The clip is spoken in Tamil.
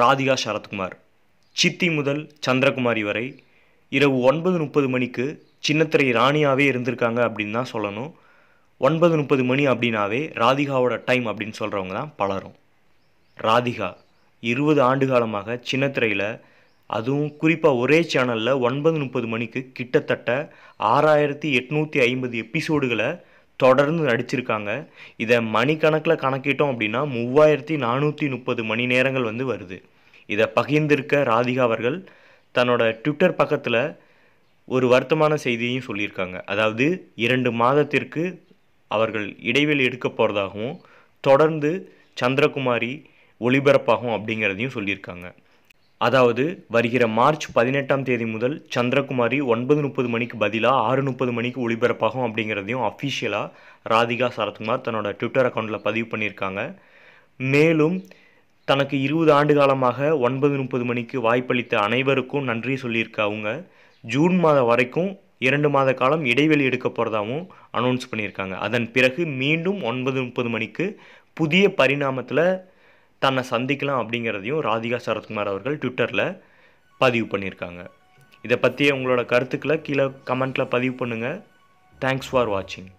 ராதிகா சரத்குமார். சித்தி முதல் சந்திரகுமாரி வரை இரவு ஒன்பது முப்பது மணிக்கு சின்னத்திரை ராணியாகவே இருந்திருக்காங்க அப்படின்னு தான் சொல்லணும். ஒன்பது முப்பது மணி அப்படின்னாவே ராதிகாவோட டைம் அப்படின்னு சொல்கிறவங்க தான் பலரும். ராதிகா இருபது ஆண்டு காலமாக சின்னத்திரையில் அதுவும் குறிப்பாக ஒரே சேனலில் ஒன்பது முப்பது மணிக்கு கிட்டத்தட்ட ஆறாயிரத்தி எட்நூற்றி ஐம்பது எபிசோடுகளை தொடர்ந்து நடிச்சிருக்காங்க. இதை மணிக்கணக்கில் கணக்கிட்டோம் அப்படின்னா மூவாயிரத்தி நானூற்றி முப்பது மணி நேரங்கள் வந்து வருது. இதை பகிர்ந்திருக்க ராதிகா அவர்கள் தன்னோட ட்விட்டர் பக்கத்தில் ஒரு வருத்தமான செய்தியையும் சொல்லியிருக்காங்க. அதாவது இரண்டு மாதத்திற்கு அவர்கள் இடைவெளி எடுக்க போகிறதாகவும் தொடர்ந்து சந்திரகுமாரி ஒளிபரப்பாகும் அப்படிங்கிறதையும் சொல்லியிருக்காங்க. அதாவது வருகிற மார்ச் பதினெட்டாம் தேதி முதல் சந்திரகுமாரி ஒன்பது முப்பது மணிக்கு பதிலாக ஆறு முப்பது மணிக்கு ஒளிபரப்பாகும் அப்படிங்கிறதையும் அஃபிஷியலாக ராதிகா சரத்குமார் தன்னோட ட்விட்டர் அக்கௌண்ட்டில் பதிவு பண்ணியிருக்காங்க. மேலும் தனக்கு இருபது ஆண்டு காலமாக ஒன்பது முப்பது மணிக்கு வாய்ப்பளித்த அனைவருக்கும் நன்றி சொல்லியிருக்கா அவங்க. ஜூன் மாதம் வரைக்கும் இரண்டு மாத காலம் இடைவெளி எடுக்க போகிறதாகவும் அனௌன்ஸ் பண்ணியிருக்காங்க. அதன் பிறகு மீண்டும் ஒன்பது முப்பது மணிக்கு புதிய பரிணாமத்தில் தன்னை சந்திக்கலாம் அப்படிங்கிறதையும் ராதிகா சரத்குமார் அவர்கள் ட்விட்டரில் பதிவு பண்ணியிருக்காங்க. இதை பற்றிய உங்களோட கருத்துக்களை கீழே கமெண்ட்டில் பதிவு பண்ணுங்கள் தேங்க்ஸ் ஃபார் வாட்சிங்